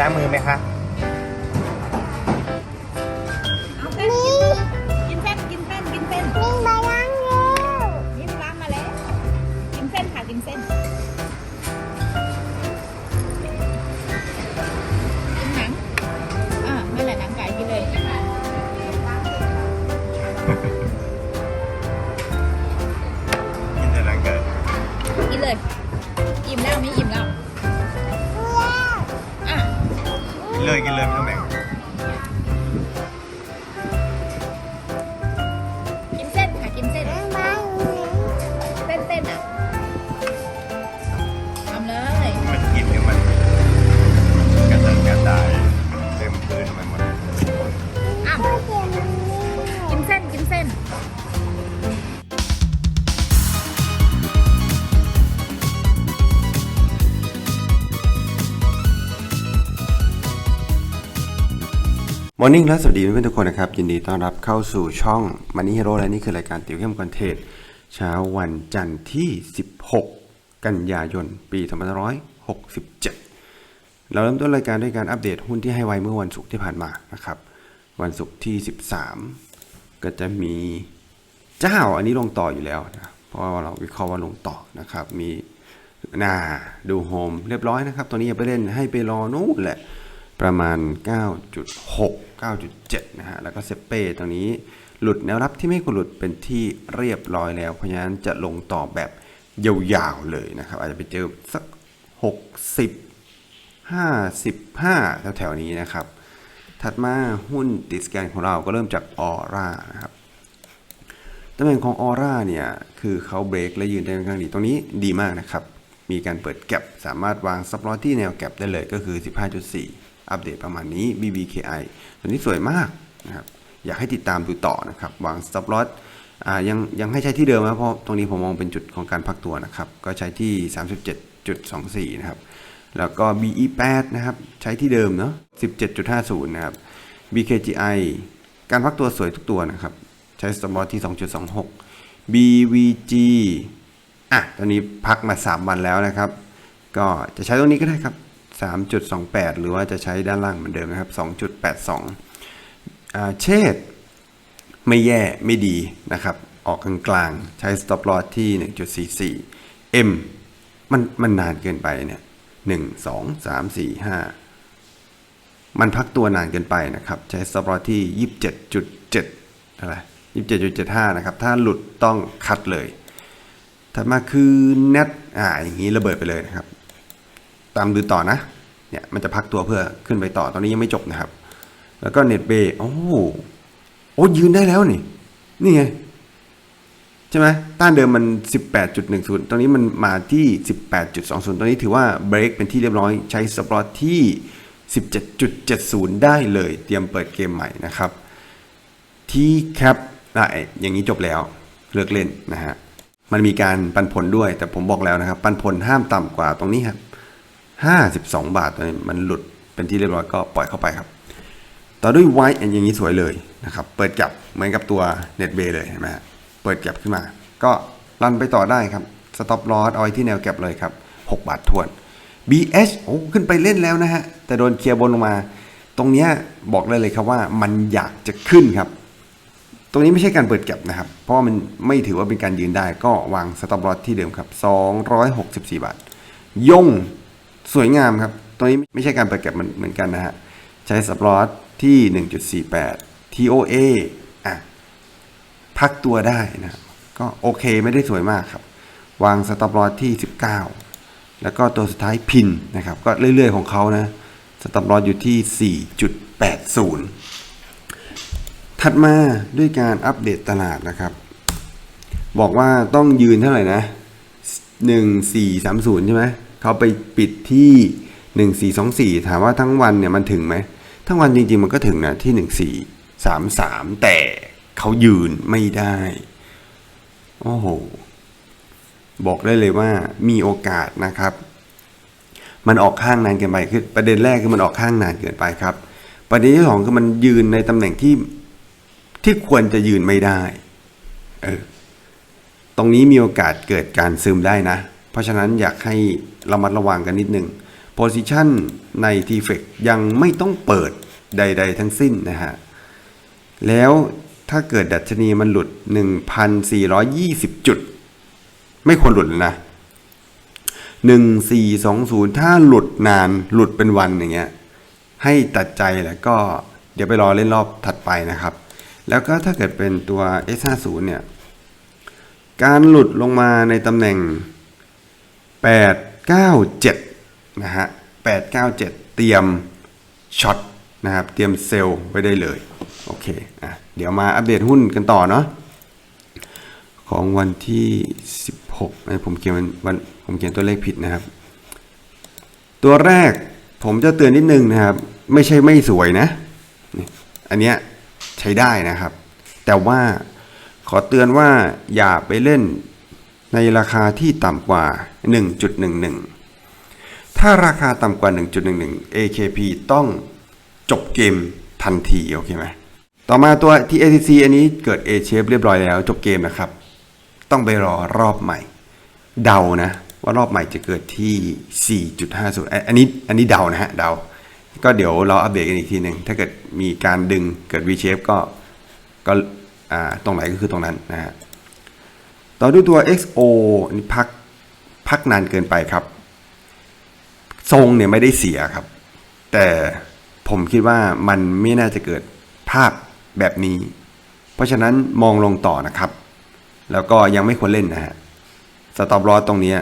ล้างมือไหมคะ กิน มอร์นิ่งและสวัสดีเพื่อนทุกคนนะครับ ยินดีต้อนรับเข้าสู่ช่องมันนี่ฮีโร่และนี่คือรายการติวเข้มคอนเทนต์เช้าวันจันทร์ที่ 16 กันยายน ปี2567 เราเริ่มต้นรายการด้วยการอัปเดตหุ้นที่ให้ไว้เมื่อวันศุกร์ที่ผ่านมานะครับ วันศุกร์ที่ 13 ก็จะมีเจ้าอันนี้ลงต่ออยู่แล้วนะเพราะว่าเราวิเคราะห์ว่าลงต่อนะครับ มีนาดูโฮมเรียบร้อยนะครับ ตัวนี้อย่าไปเล่นให้ไปรอนู่นแหละ ประมาณ 9.6 9.7 นะฮะ แล้วก็เซเป้ตรงนี้หลุดแนวรับที่ไม่ควรหลุดเป็นที่เรียบร้อยแล้ว เพราะฉะนั้นจะลงต่อแบบยาวๆเลยนะครับ อาจจะไปเจอสัก 60 55 แถวๆนี้นะครับ ถัดมาหุ้นติดสแกนของเราก็เริ่มจากออร่านะครับตำแหน่งของออร่าเนี่ย คือเขาเบรกและยืนได้ค่อนข้างดีตรงนี้ดีมากนะครับ มีการเปิดแก็บสามารถวางซับลอตที่แนวแก็บได้เลยก็คือ 15.4 อัปเดตประมาณนี้ BBKI ตัวนี้สวยมากนะครับอยากให้ติดตามดูต่อนะครับวางซับลอตอ่ายังยังให้ใช้ที่เดิมนะเพราะตรงนี้ผมมองเป็นจุดของการพักตัวนะครับ ก็ใช้ที่ 37.24 นะครับ แล้วก็ BE8 นะครับ ใช้ที่เดิมเนาะ17.50 นะครับ BKGI การพักตัวสวยทุกตัวนะครับ ใช้สตอมบอที่ 2.26 BVG อะตอนนี้พักมา 3 วันแล้วนะครับ ก็จะใช้ตรงนี้ก็ได้ครับ 3.28 หรือว่าจะใช้ด้านล่างเหมือนเดิมนะครับ 2.82อ่าเชษไม่แย่ไม่ดีนะครับ ออกกลางๆ ใช้ stop loss ที่ 1.44 M มันมันนานเกินไปเนี่ย1 2 3 4 5 มันพักตัวนานเกินไปนะครับ ใช้ stop loss ที่ 27.7อะไร27.75 นะครับ ถ้าหลุดต้องคัดเลยถัดมาคือ net อ่าอย่างนี้ระเบิดไปเลยนะครับ ตามดูต่อนะ เนี่ยมันจะพักตัวเพื่อขึ้นไปต่อ ตอนนี้ยังไม่จบนะครับ แล้วก็ net bay โอ้โหโอ้ยืนได้แล้วนี่ นี่ไง ใช่ไหมต้านเดิมมัน 18.10 ตอนนี้มันมาที่ 18.20 ตอนนี้ถือว่าเบรกเป็นที่เรียบร้อยใช้สปอตที่ 17.70 ได้เลย เตรียมเปิดเกมใหม่นะครับ ที่แคปได้อย่างนี้จบแล้วเลิกเล่นนะฮะมันมีการปันผลด้วยแต่ผมบอกแล้วนะครับ ปันผลห้ามต่ำกว่าตรงนี้ครับ 52 บาทตอนนี้มันหลุดเป็นที่เรียบร้อยก็ปล่อยเข้าไปครับ ต่อด้วยไวท์อย่างนี้สวยเลยนะครับ เปิดจับเหมือนกับตัว Net b a y เลยเห็นไหมฮะเปิดจับขึ้นมา ก็รันไปต่อได้ครับสต็อปลอสเอาไว้ที่แนวแก็บเลยครับ 6 บาททวน BH โอ้ขึ้นไปเล่นแล้วนะฮะ แต่โดนเคลียร์บนลงมา ตรงนี้บอกเลยเลยครับว่ามันอยากจะขึ้นครับ ตรงนี้ไม่ใช่การเปิดแก็บนะครับ เพราะมันไม่ถือว่าเป็นการยืนได้ก็วางสต็อปลอสที่เดิมครับ 264 บาท ยง สวยงามครับ ตัวนี้ไม่ใช่การเปิดแก็บมันเหมือนกันนะฮะ ใช้สต็อลอสที่ 1.48 TOA อะ พักตัวได้นะครับก็โอเคไม่ได้สวยมากครับ วางสต็อปลอสที่ 19 แล้วก็ตัวสุดท้ายพินนะครับ ก็เรื่อยๆของเขานะ สต็อปลอสอยู่ที่ 4.80 ถัดมาด้วยการอัปเดตตลาดนะครับ บอกว่าต้องยืนเท่าไหร่นะ 1430 ใช่ไหม เขาไปปิดที่ 1424 ถามว่าทั้งวันเนี่ยมันถึงไหม ทั้งวันจริงๆมันก็ถึงนะที่ 1433 แต่เขายืนไม่ได้ โอ้โห บอกได้เลยว่ามีโอกาสนะครับ มันออกข้างนานเกินไปคือประเด็นแรกคือมันออกข้างนานเกินไปครับ ประเด็นที่สองคือมันยืนในตำแหน่งที่ที่ควรจะยืนไม่ได้ เออ ตรงนี้มีโอกาสเกิดการซึมได้นะ เพราะฉะนั้นอยากให้ ระมัดระวังกันนิดนึง position ใน t f e c ยังไม่ต้องเปิดใด ๆ ทั้งสิ้นนะฮะ แล้วถ้าเกิดดัชนีมันหลุด 1,420 จุด ไม่ควรหลุดนะ 1420 ถ้าหลุดนานหลุดเป็นวันอย่างเงี้ยให้ตัดใจแล้วก็เดี๋ยวไปรอเล่นรอบถัดไปนะครับ แล้วก็ถ้าเกิดเป็นตัว S50 เนี่ย การหลุดลงมาในตำแหน่ง 897 นะฮะ 897 เตรียมช็อตนะครับ เตรียมเซลล์ไว้ได้เลย โอเคอะเดี๋ยวมาอัปเดตหุ้นกันต่อเนาะ ของวันที่ 16นะผมเขียนวัน ผมเขียนตัวเลขผิดนะครับ ตัวแรกผมจะเตือนนิดนึงนะครับ ไม่ใช่ไม่สวยนะ อันเนี้ยใช้ได้นะครับ แต่ว่าขอเตือนว่าอย่าไปเล่น ในราคาที่ต่ำกว่า 1.11 ถ้าราคาต่ำกว่า 1.11 AKP ต้องจบเกมทันทีโอเคไหมต่อมาตัว TACC อันนี้เกิด A shape เรียบร้อยแล้ว จบเกมนะครับ ต้องไปรอรอบใหม่ เดานะ ว่ารอบใหม่จะเกิดที่ 4.50 อันนี้อันนี้เดานะฮะเดา ก็เดี๋ยวเราอัปเดตกันอีกทีหนึ่งถ้าเกิดมีการดึงเกิด V shape ก็ก็ตรงไหนก็คือตรงนั้นนะฮะ ต่อด้วยตัว XO นนี้พักพักนานเกินไปครับ ทรงเนี่ยไม่ได้เสียครับ แต่ผมคิดว่ามันไม่น่าจะเกิดภาพแบบนี้ เพราะฉะนั้นมองลงต่อนะครับ แล้วก็ยังไม่ควรเล่นนะฮะสต็อปลอสตรงเนี้ย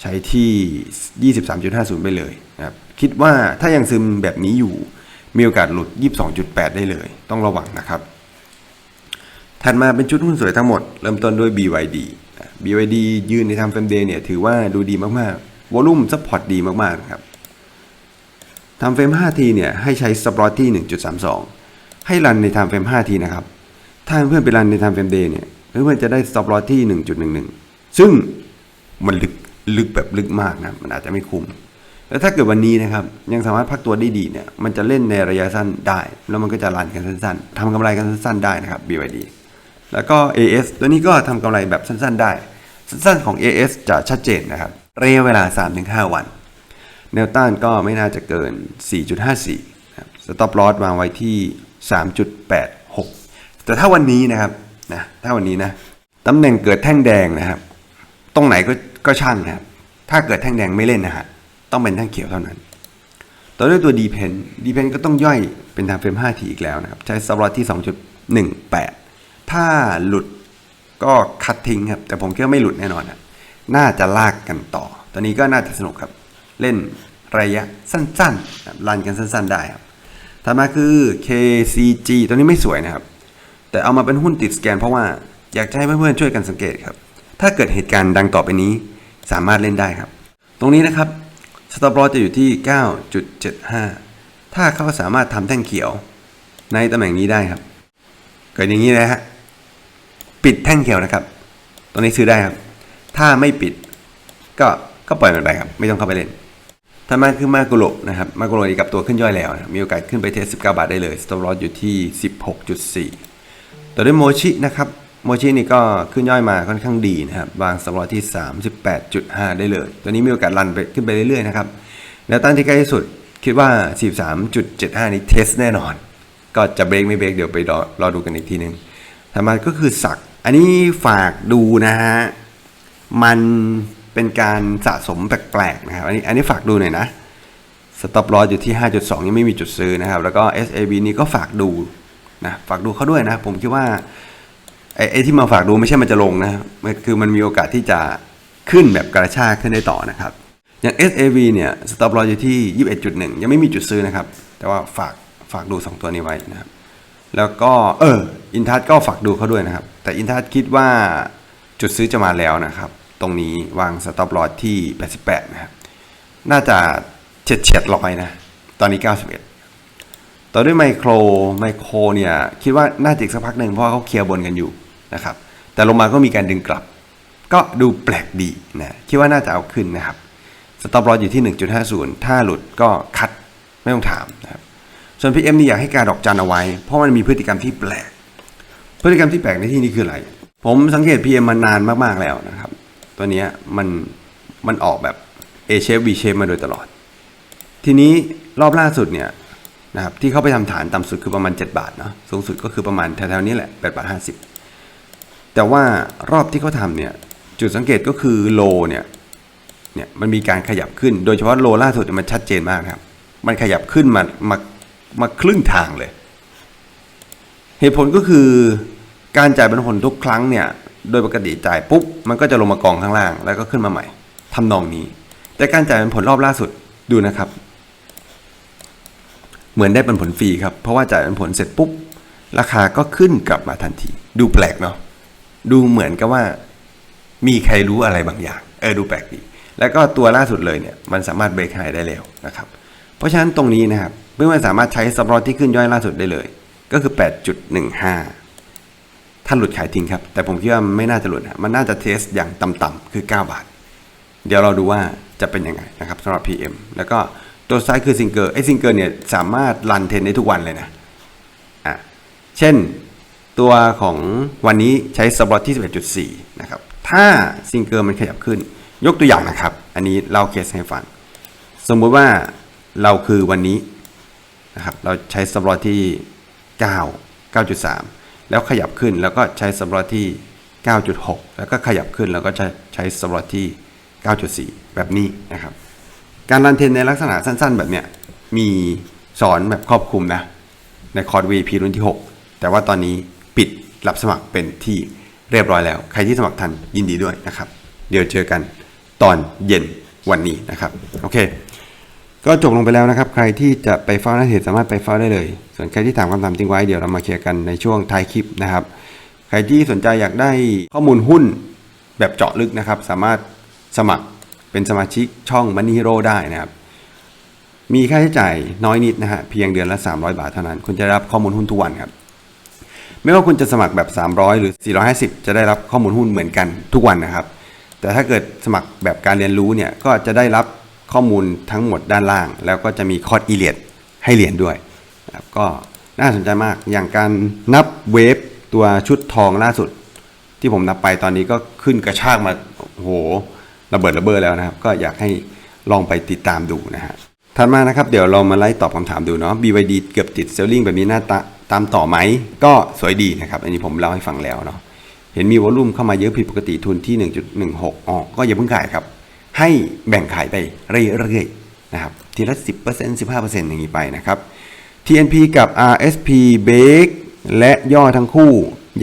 ใช้ที่ 23.50 ไปเลยนะครับคิดว่าถ้ายังซึมแบบนี้อยู่มีโอกาสหลุด 22.8 ได้เลย ต้องระวังนะครับ ถัดมาเป็นชุดหุ้นสวยทั้งหมด เริ่มต้นด้วย BYD BYD ยืนในทำเฟรมเดย์เนี่ยถือว่าดูดีมากๆวอลุ่มซัพพอร์ตดีมากๆนะครับทำเฟรม 5 ทีเนี่ยให้ใช้สปอตที่ 1.32 ให้รันในทำเฟรม 5 ทีนะครับ ถ้าเพื่อนไปรันในทำเฟรมเดย์เนี่ยเพื่อนจะได้สปลอสที่ 1.11 ซึ่งมันลึกลึกแบบลึกมากนะมันอาจจะไม่คุ้มแล้วถ้าเกิดวันนี้นะครับยังสามารถพักตัวได้ดีเนี่ยมันจะเล่นในระยะสั้นได้ แล้วมันก็จะรันกันสั้นๆทำกำไรกันสั้นๆได้นะครับ BYD แล้วก็ AS ตัวนี้ก็ทำกำไรแบบสั้นๆได้ สั้นๆของ AS จะชัดเจนนะครับระยะเวลา 3-5 วัน แนวต้านก็ไม่น่าจะเกิน 4.54ครับสต็อปลอสวางไว้ที่ 3.86 แต่ถ้าวันนี้นะครับนะถ้าวันนี้นะตำแหน่งเกิดแท่งแดงนะครับ ตรงไหนก็ก็ช่างนะครับถ้าเกิดแท่งแดงไม่เล่นนะฮะต้องเป็นแท่งเขียวเท่านั้นต่อด้วยตัว d p e n d p e n ก็ต้องย่อยเป็นทางเฟรม5ทีอีกแล้วนะครับ ใช้สต็อปลอสที่ 2.18 ถ้าหลุดก็คัดทิ้งครับ แต่ผมคิดว่าไม่หลุดแน่นอนนะน่าจะลากกันต่อ ตอนนี้ก็น่าจะสนุกครับ เล่นระยะสั้นๆรันกันสั้น ๆ ได้ครับถัดมาคือ KCG ตัวนี้ไม่สวยนะครับ แต่เอามาเป็นหุ้นติดสแกนเพราะว่าอยากจะให้เพื่อนๆช่วยกันสังเกตครับ ถ้าเกิดเหตุการณ์ดังต่อไปนี้สามารถเล่นได้ครับ ตรงนี้นะครับสต็อปลอจะอยู่ที่ 9.75 ถ้าเขาสามารถทำแท่งเขียวในตำแหน่งนี้ได้ครับ เกิดอย่างนี้นะฮะ ปิดแท่งเขียวนะครับ ตรงนี้ซื้อได้ครับ ถ้าไม่ปิด ก็ก็ปล่อยมันไปครับ ไม่ต้องเข้าไปเล่นถัดมาคือมากุโรนะครับ มากุโรนี่กับตัวขึ้นย่อยแล้วนะมีโอกาสขึ้นไปเทส19 บาทได้เลยสต็อปลอสอยู่ที่ 16.4 ต่อด้วยโมชินะครับโมชินี่ก็ขึ้นย่อยมาค่อนข้างดีนะครับวางสต็อปลอสที่ 38.5 ได้เลย ตัวนี้มีโอกาสรันไปขึ้นไปเรื่อยๆนะครับแล้วต้านที่ใกล้ที่สุดคิดว่า 43.75 นี้เทสแน่นอน ก็จะเบรกไม่เบรกเดี๋ยวไปรอรอดูกันอีกทีหนึ่งถัดมาก็คือสัก อันนี้ฝากดูนะฮะ มันเป็นการสะสมแปลกๆนะครับ อันนี้อันนี้ฝากดูหน่อยนะสต็อปลอสอยู่ที่ 5.2 ยังไม่มีจุดซื้อนะครับ แล้วก็ SAB นี้ก็ฝากดูนะ ฝากดูเขาด้วยนะ ผมคิดว่าไอ้ไอที่มาฝากดูไม่ใช่มันจะลงนะมันคือมันมีโอกาสที่จะขึ้นแบบกระชากขึ้นได้ต่อนะครับ อย่าง SAV เนี่ยสต็อปลอสอยู่ที่ 21.1 ยังไม่มีจุดซื้อนะครับ แต่ว่าฝากฝากดู 2 ตัวนี้ไว้นะครับ แล้วก็เอออินทัศก็ฝากดูเขาด้วยนะครับ แต่อินทัศคิดว่าจุดซื้อจะมาแล้วนะครับ ตรงนี้วางสต็อปลอสที่ 88 นะครับ น่าจะเฉียดเฉียดร้อยนะ ตอนนี้ 91 ต่อด้วยไมโคร ไมโครเนี่ย คิดว่าน่าจะอีกสักพักหนึ่งเพราะว่าเขาเคลียร์บนกันอยู่นะครับ แต่ลงมาก็มีการดึงกลับ ก็ดูแปลกดีนะ คิดว่าน่าจะเอาขึ้นนะครับ สต็อปลอสอยู่ที่ 1.50 ถ้าหลุดก็คัดไม่ต้องถามนะครับ ส่วน PM นี่อยากให้การดอกจันเอาไว้ เพราะมันมีพฤติกรรมที่แปลก พฤติกรรมที่แปลกในที่นี้คืออะไร ผมสังเกต PM มานานมากๆแล้วนะครับ ตัวนี้มันมันออกแบบ A shape V shape มาโดยตลอด ทีนี้รอบล่าสุดเนี่ยนะครับที่เขาไปทำฐานต่ำสุดคือประมาณ 7 บาทเนาะสูงสุดก็คือประมาณแถวๆนี้แหละ8บาท50 แต่ว่ารอบที่เขาทำเนี่ยจุดสังเกตก็คือโลเนี่ยเนี่ยมันมีการขยับขึ้น โดยเฉพาะโลล่าสุดมันชัดเจนมากครับ มันขยับขึ้นมามามาครึ่งทางเลย เหตุผลก็คือการจ่ายเป็นผลทุกครั้งเนี่ย โดยปกติจ่ายปุ๊บ มันก็จะลงมากองข้างล่าง แล้วก็ขึ้นมาใหม่ทำนองนี้ แต่การจ่ายเป็นผลรอบล่าสุดดูนะครับ เหมือนได้เป็นผลฟรีครับ เพราะว่าจ่ายเป็นผลเสร็จปุ๊บ ราคาก็ขึ้นกลับมาทันที ดูแปลกเนาะดูเหมือนกับว่า มีใครรู้อะไรบางอย่าง เออดูแปลกดี แล้วก็ตัวล่าสุดเลยเนี่ยมันสามารถเบรกไฮได้เร็วนะครับ เพราะฉะนั้นตรงนี้นะครับเพื่อนๆสามารถใช้ซับรอตที่ขึ้นย่อยล่าสุดได้เลย ก็คือ 8.15 ถ้าหลุดขายทิ้งครับ แต่ผมคิดว่าไม่น่าจะหลุดนะมันน่าจะเทสอย่างต่ำๆคือ 9 บาท เดี๋ยวเราดูว่าจะเป็นยังไงนะครับสำหรับ PM แล้วก็ตัวซ้ายคือซิงเกอร์ไอ้ซิงเกอร์เนี่ยสามารถรันเทนได้ทุกวันเลยนะอะเช่นตัวของวันนี้ใช้สปอตที่ 11.4 นะครับ ถ้าซิงเกอร์มันขยับขึ้น ยกตัวอย่างนะครับ อันนี้เล่าเคสให้ฟัง สมมุติว่าเราคือวันนี้นะครับ เราใช้สปอตที่ 9 9.3 แล้วขยับขึ้นแล้วก็ใช้สปอตที่ 9.6 แล้วก็ขยับขึ้นแล้วก็ใช้ใช้สปอตที่ 9.4 แบบนี้นะครับ การรันเทนในลักษณะสั้นๆ แบบเนี้ยมีสอนแบบครอบคลุมนะในคอร์ส VP รุ่นที่ 6 แต่ว่าตอนนี้ปิดรับสมัครเป็นที่เรียบร้อยแล้ว ใครที่สมัครทันยินดีด้วยนะครับ เดี๋ยวเจอกันตอนเย็นวันนี้นะครับ โอเค ก็จบลงไปแล้วนะครับ ใครที่จะไปเฝ้าหน้าเพจสามารถไปเฝ้าได้เลย ส่วนใครที่ถามคำถามทิ้งไว้เดี๋ยวเรามาเคลียร์กันในช่วงท้ายคลิปนะครับ ใครที่สนใจอยากได้ข้อมูลหุ้นแบบเจาะลึกนะครับ สามารถสมัครเป็นสมาชิกช่อง Money Hero ได้นะครับ มีค่าใช้จ่ายน้อยนิดนะฮะเพียงเดือนละ 300 บาทเท่านั้น คุณจะรับข้อมูลหุ้นทุกวันครับไม่ว่าคุณจะสมัครแบบ 300 หรือ 450 จะได้รับข้อมูลหุ้นเหมือนกันทุกวันนะครับ แต่ถ้าเกิดสมัครแบบการเรียนรู้เนี่ยก็จะได้รับ ข้อมูลทั้งหมดด้านล่าง แล้วก็จะมีคอร์สอีเลียดให้เรียนด้วยนะครับก็น่าสนใจมากอย่างการนับเวฟตัวชุดทองล่าสุด ที่ผมนับไปตอนนี้ก็ขึ้นกระชากมาโอ้โหระเบิดระเบ้อแล้วนะครับ ก็อยากให้ลองไปติดตามดูนะฮะถัดมานะครับเดี๋ยวเรามาไล่ตอบคำถามดูเนาะ BYD เกือบติดเซลลิงแบบนี้หน้าตาตามต่อไหม ก็สวยดีนะครับ อันนี้ผมเล่าให้ฟังแล้วเนาะเห็นมีวอลุ่มเข้ามาเยอะผิดปกติทุนที่ 1.16อ๋อก็อย่าเพิ่งขายครับ ให้แบ่งขายไปเรื่อยๆนะครับทีละ 10% 15%อย่างนี้ไปนะครับ TNP กับ RSP เบรกและย่อทั้งคู่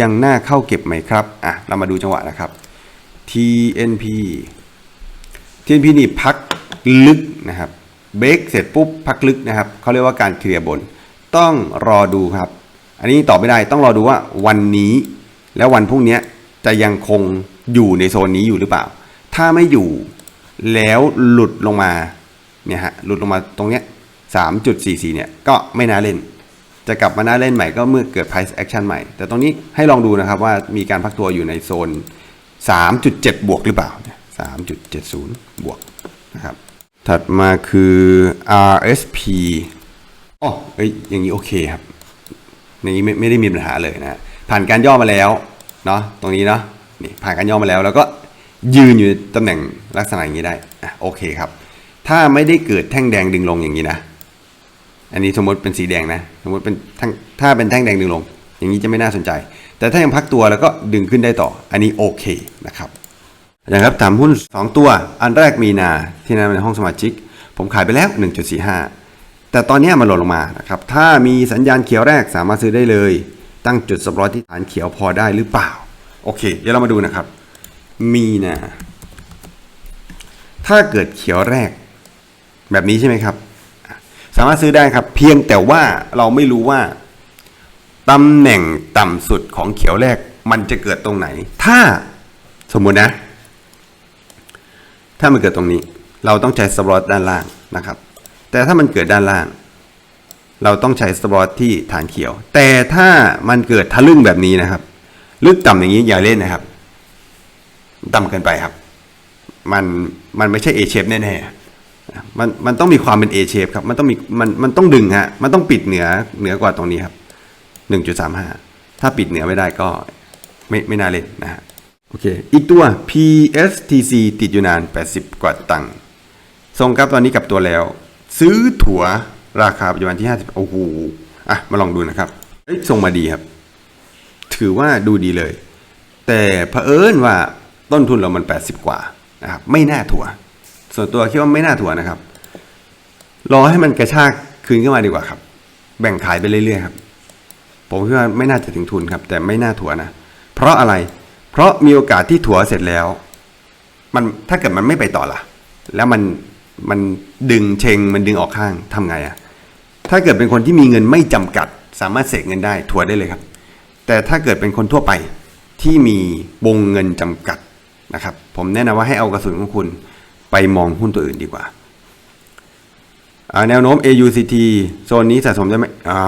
ยังน่าเข้าเก็บไหมครับอะเรามาดูจังหวะนะครับ TNP TNP นี่พักลึกนะครับเบรกเสร็จปุ๊บพักลึกนะครับเขาเรียกว่าการเคลียร์บน ต้องรอดูครับ อันนี้ตอบไม่ได้ต้องรอดูว่าวันนี้และวันพรุ่งนี้จะยังคงอยู่ในโซนนี้อยู่หรือเปล่า ถ้าไม่อยู่ แล้วหลุดลงมาเนี่ยฮะหลุดลงมาตรงเนี้ย3.44 เนี่ย ก็ไม่น่าเล่น จะกลับมาน่า len ใหม่ก็เมื่อเกิด price action ใหม่ แต่ตรงนี้ให้ลองดูนะครับว่ามีการพักตัวอยู่ในโซน 3.7 บวกหรือเปล่าเนี่ย3.70 บวกนะครับ ถัดมาคือ RSP อ๋อเอ้ยอย่างนี้โอเคครับอย่างนี้ไม่ไม่ได้มีปัญหาเลยนะ ผ่านการย่อมาแล้วเนาะตรงนี้เนาะนี่ผ่านการย่อมาแล้วแล้วก็ ยืนอยู่ตำแหน่งลักษณะอย่างนี้ได้อะโอเคครับ ถ้าไม่ได้เกิดแท่งแดงดึงลงอย่างนี้นะ อันนี้สมมติเป็นสีแดงนะ สมมติเป็นแท่งถ้าเป็นแท่งแดงดึงลง อย่างนี้จะไม่น่าสนใจ แต่ถ้ายังพักตัวแล้วก็ดึงขึ้นได้ต่อ อันนี้โอเคนะครับนะครับถามหุ้น 2 ตัว อันแรกมีนาที่นั่นในห้องสมาชิก ผมขายไปแล้ว 1.45 แต่ตอนนี้มันหล่นลงมานะครับ ถ้ามีสัญญาณเขียวแรกสามารถซื้อได้เลย ตั้งจุดสปอร์ตที่ฐานเขียวพอได้หรือเปล่า โอเค เดี๋ยวเรามาดูนะครับ มีนา ถ้าเกิดเขียวแรก แบบนี้ใช่ไหมครับ สามารถซื้อได้ครับ เพียงแต่ว่าเราไม่รู้ว่าตำแหน่งต่ำสุดของเขียวแรกมันจะเกิดตรงไหน ถ้าสมมุตินะ ถ้ามันเกิดตรงนี้ เราต้องใช้สปอตด้านล่างนะครับ แต่ถ้ามันเกิดด้านล่าง เราต้องใช้สปอตที่ฐานเขียว แต่ถ้ามันเกิดทะลึ่งแบบนี้นะครับ ลึกต่ำอย่างนี้อย่าเล่นนะครับ ต่ำเกินไปครับ มันมันไม่ใช่ A shape แน่ๆมันมันต้องมีความเป็น A shape ครับมันต้องมีมันมันต้องดึงฮะมันต้องปิดเหนือเหนือกว่าตรงนี้ครับหนึ่งจุดสามห้าถ้าปิดเหนือไม่ได้ก็ไม่ไม่น่าเล่นนะฮะโอเค อีกตัว PSTC ติดอยู่นาน 80 กว่าตังค์ทรงกราฟตอนนี้กับตัวแล้ว ซื้อถั่วราคาปัจจุบันที่ 50 โอ้โห อะ มาลองดูนะครับเอ้ยทรงมาดีครับ ถือว่าดูดีเลย แต่เผอิญว่า ต้นทุนเรามัน 80 กว่านะครับไม่น่าถัวส่วนตัวคิดว่าไม่น่าถัวนะครับ รอให้มันกระชากคืนขึ้นมาดีกว่าครับ แบ่งขายไปเรื่อยๆครับผมคิดว่าไม่น่าจะถึงทุนครับ แต่ไม่น่าถัวนะ เพราะอะไรเพราะมีโอกาสที่ถัวเสร็จแล้ว มันถ้าเกิดมันไม่ไปต่อล่ะ แล้วมันมันดึงเชงมันดึงออกข้างทำไงอะถ้าเกิดเป็นคนที่มีเงินไม่จำกัด สามารถเสกเงินได้ถัวได้เลยครับ แต่ถ้าเกิดเป็นคนทั่วไปที่มีวงเงินจำกัด นะครับ ผมแนะนำว่าให้เอากระสุนของคุณไปมองหุ้นตัวอื่นดีกว่าแนวโน้ม AUCT โซนนี้สะสมได้ไหมอ่า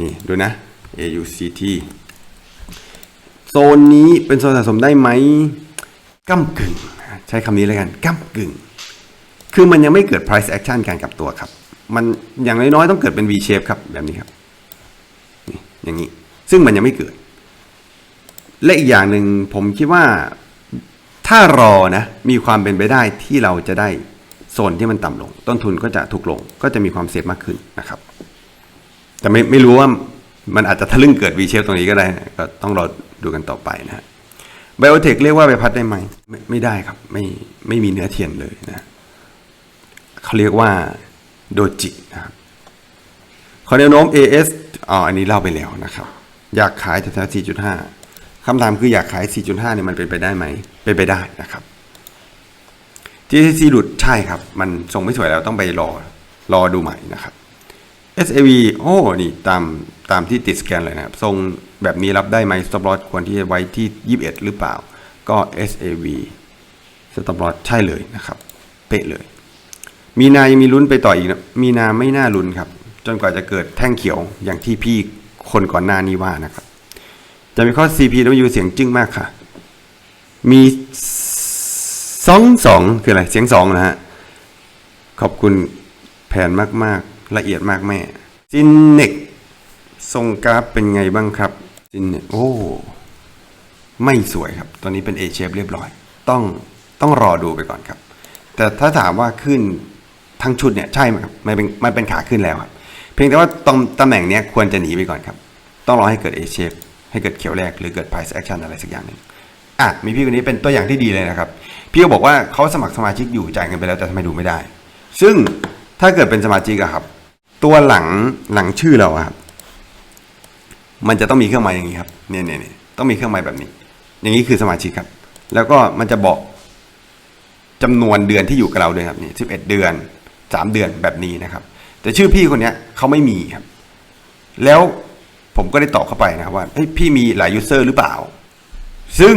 นี่ดูนะ AUCT โซนนี้เป็นโซนสะสมได้ไหมก้ากึ่ง ใช้คำนี้เลยกันก้ากึ่ง คือมันยังไม่เกิด price action การกลับตัวครับ มันอย่างน้อยๆต้องเกิดเป็น V shape ครับ แบบนี้ครับ นี่อย่างนี้ ซึ่งมันยังไม่เกิด และอีกอย่างหนึ่งผมคิดว่า ถ้ารอนะมีความเป็นไปได้ที่เราจะได้โซนที่มันต่ำลง ต้นทุนก็จะถูกลง ก็จะมีความเซฟมากขึ้นนะครับ แต่ไม่ไม่รู้ว่ามันอาจจะทะลึ่งเกิด V shape ตรงนี้ก็ได้นะก็ต้องรอดูกันต่อไปนะฮะไบโอเทคเรียกว่าใบพัดได้ไหมไม่ไม่ได้ครับ ไม่ไม่มีเนื้อเทียนเลยนะเขาเรียกว่าโดจินะครับขอแนวโน้ม AS อ๋ออันนี้เล่าไปแล้วนะครับ อยากขายแถวๆ4.5 คำถามคืออยากขาย 4.5 เนี่ยมันเป็นไปได้ไหม เป็นไปได้นะครับ GTC หลุดใช่ครับ มันทรงไม่สวยแล้วต้องไปรอ รอดูใหม่นะครับ SAV โอ้ นี่ตามตามที่ติดสแกนเลยนะครับ ทรงแบบนี้รับได้ไหม stop loss ควรที่จะไว้ที่ 21 หรือเปล่า ก็ SAV stop loss ใช่เลยนะครับ เป๊ะเลย มีนายังมีลุ้นไปต่ออีกนะ มีนาไม่น่าลุ้นครับ จนกว่าจะเกิดแท่งเขียวอย่างที่พี่คนก่อนหน้านี้ว่านะครับ จะมีข้อ CPU เสียงจึ้งมากค่ะ มีสองสองคืออะไร เสียงสองนะฮะ ขอบคุณแผนมาก ๆ ละเอียดมากแม่ซินเนกทรงกราฟเป็นไงบ้างครับซินเนกโอ้ไม่สวยครับ ตอนนี้เป็น A shape เรียบร้อย ต้องต้องรอดูไปก่อนครับ แต่ถ้าถามว่าขึ้นทั้งชุดเนี่ยใช่ไหมครับมันเป็นมันเป็นขาขึ้นแล้วครับ เพียงแต่ว่าตรงตำแหน่งเนี้ยควรจะหนีไปก่อนครับ ต้องรอให้เกิด A shape ให้เกิดเขียวแรกหรือเกิด price action อะไรสักอย่างหนึ่งอะมีพี่คนนี้เป็นตัวอย่างที่ดีเลยนะครับ พี่ก็บอกว่าเขาสมัครสมาชิกอยู่จ่ายเงินไปแล้วแต่ทำไมดูไม่ได้ ซึ่งถ้าเกิดเป็นสมาชิกอะครับ ตัวหลังหลังชื่อเราครับ มันจะต้องมีเครื่องหมายอย่างนี้ครับเนี่ยเนี่ยเนี่ยต้องมีเครื่องหมายแบบนี้ อย่างนี้คือสมาชิกครับ แล้วก็มันจะบอกจำนวนเดือนที่อยู่กับเราด้วยครับนี่สิบเอ็ดเดือนสามเดือนแบบนี้นะครับ แต่ชื่อพี่คนเนี้ยเขาไม่มีครับ แล้ว ผมก็ได้ตอบเข้าไปนะครับว่าเฮ้ยพี่มีหลายยูเซอร์หรือเปล่า ซึ่ง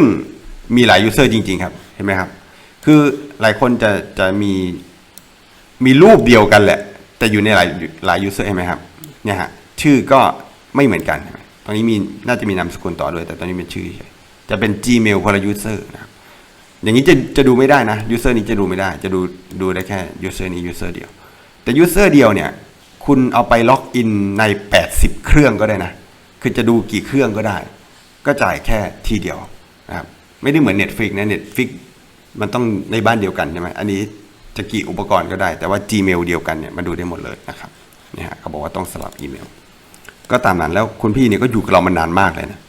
มีหลายยูเซอร์จริง ๆ ครับเห็นไหมครับ คือหลายคนจะจะมีมีรูปเดียวกันแหละ แต่อยู่ในหลายหลายยูเซอร์เห็นไหมครับเนี่ยฮะชื่อก็ไม่เหมือนกัน ตอนนี้มีน่าจะมีนามสกุลต่อด้วย แต่ตอนนี้เป็นชื่อจะเป็น Gmail คนละยูเซอร์นะครับอย่างนี้จะจะดูไม่ได้นะยูเซอร์นี้จะดูไม่ได้ จะดูดูได้แค่ยูเซอร์นี้ยูเซอร์เดียว แต่ยูเซอร์เดียวเนี่ย คุณเอาไปล็อกอินใน 80 เครื่องก็ได้นะ คือจะดูกี่เครื่องก็ได้ ก็จ่ายแค่ทีเดียวนะครับไม่ได้เหมือน Netflix นะ Netflix มันต้องในบ้านเดียวกันใช่ไหมอันนี้จะกี่อุปกรณ์ก็ได้ แต่ว่า Gmail เดียวกันเนี่ยมาดูได้หมดเลยนะครับเนี่ยฮะเขาบอกว่าต้องสลับอีเมล ก็ตามนั้นแล้วคุณพี่เนี่ยก็อยู่กับเรามานานมากเลยนะ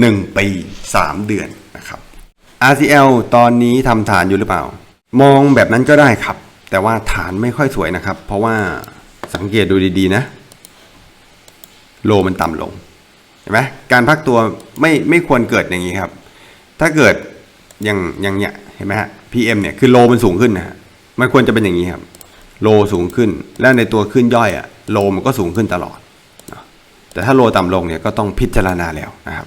หนึ่งปีสามเดือนนะครับ RCL ตอนนี้ทำฐานอยู่หรือเปล่า มองแบบนั้นก็ได้ครับ แต่ว่าฐานไม่ค่อยสวยนะครับ เพราะว่าสังเกตดูดีๆนะ โลมันต่ำลง ห็นไหมการพักตัวไม่ไม่ควรเกิดอย่างนี้ครับ ถ้าเกิดอย่างอย่างเนี้ยเห็นไหมฮะ PM เนี่ยคือโลมันสูงขึ้นนะฮะมันควรจะเป็นอย่างนี้ครับ โลสูงขึ้น และในตัวขึ้นย่อยอะโลมันก็สูงขึ้นตลอด แต่ถ้าโลต่ำลงเนี่ยก็ต้องพิจารณาแล้วนะครับ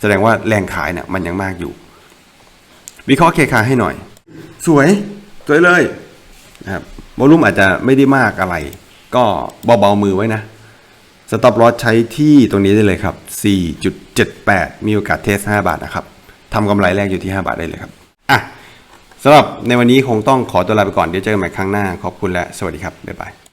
แสดงว่าแรงขายเนี่ยมันยังมากอยู่ วิเคราะห์เคคาให้หน่อย สวยสวยเลยนะครับวอลุ่มอาจจะไม่ได้มากอะไร ก็เบาๆมือไว้นะ สต็อปลอสใช้ที่ตรงนี้ได้เลยครับ 4.78 มีโอกาสเทส 5 บาทนะครับทำกำไรแรกอยู่ที่ 5 บาทได้เลยครับ อะสำหรับในวันนี้คงต้องขอตัวลาไปก่อน เดี๋ยวเจอกันใหม่ครั้งหน้า ขอบคุณและสวัสดีครับ บ๊ายบาย